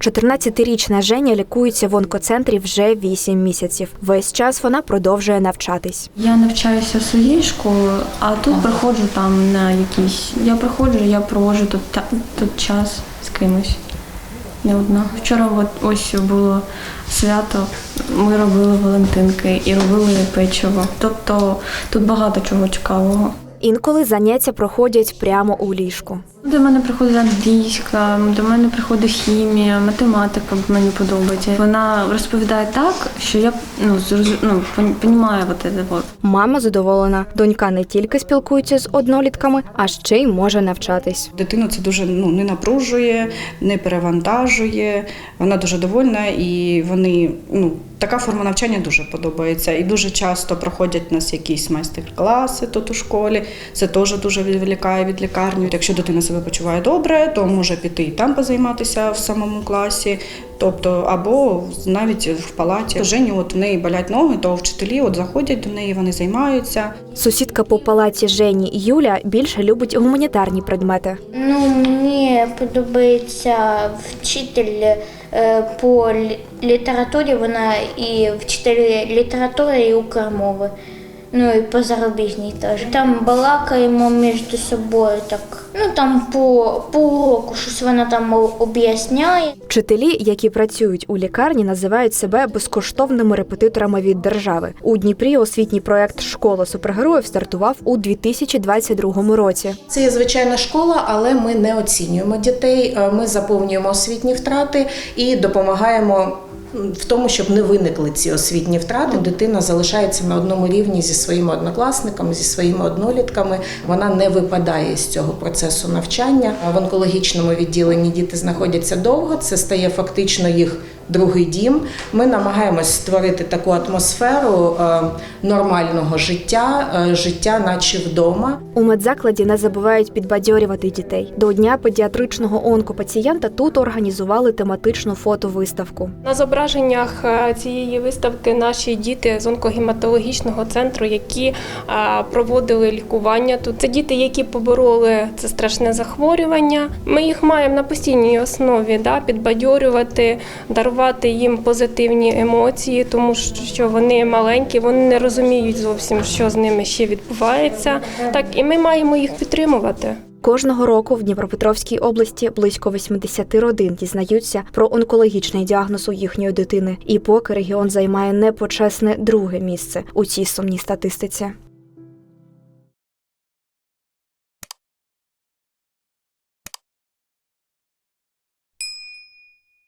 14-річна Женя лікується в онкоцентрі вже 8 місяців. Весь час вона продовжує навчатись. Я навчаюся своєю школою, а тут приходжу там на якісь. Я приходжу, я проводжу тут, тут час з кимось. Не одна. Вчора от ось було свято. Ми робили Валентинки і робили печиво. Тобто тут багато чого цікавого. Інколи заняття проходять прямо у ліжку. До мене приходить англійська, до мене приходить хімія, математика мені подобається. Вона розповідає так, що я ну зрозу... ну, понімаю вот це вот. Мама задоволена. Донька не тільки спілкується з однолітками, а ще й може навчатись. Дитину це дуже ну, не напружує, не перевантажує. Вона дуже довольна і вони ну. Така форма навчання дуже подобається. І дуже часто проходять у нас якісь майстер-класи тут у школі. Це теж дуже відволікає від лікарні. Якщо дитина себе почуває добре, то може піти і там позайматися в самому класі, тобто або навіть в палаті. Жені, от в неї болять ноги, то вчителі от заходять до неї, вони займаються. Сусідка по палаті Жені Юля більше любить гуманітарні предмети. Ну, мені подобається вчитель по літературі, вона і вчитель літератури і укрмови. Ну і по зарубіжній теж. Там балакаємо між собою так. Ну там по, по уроку щось вона там об'ясняє. Вчителі, які працюють у лікарні, називають себе безкоштовними репетиторами від держави. У Дніпрі освітній проект Школа супергероїв стартував у 2022 році. Це є звичайна школа, але ми не оцінюємо дітей. Е, Ми заповнюємо освітні втрати і допомагаємо. В тому, щоб не виникли ці освітні втрати, дитина залишається на одному рівні зі своїми однокласниками, зі своїми однолітками. Вона не випадає з цього процесу навчання. В онкологічному відділенні діти знаходяться довго. Це стає фактично їх другий дім. Ми намагаємось створити таку атмосферу е, нормального життя, е, життя, наче вдома. У медзакладі не забувають підбадьорювати дітей. До дня педіатричного онкопацієнта тут організували тематичну фотовиставку. На зображеннях е, цієї виставки наші діти з онкогематологічного центру, які проводили лікування тут. Це діти, які побороли це страшне захворювання. Ми їх маємо на постійній основі да, підбадьорювати, дарувати їм позитивні емоції, тому що вони маленькі, вони не розуміють зовсім, що з ними ще відбувається. Так і ми маємо їх підтримувати. Кожного року в Дніпропетровській області близько 80 родин дізнаються про онкологічний діагноз у їхньої дитини. І поки регіон займає непочесне друге місце у цій сумній статистиці.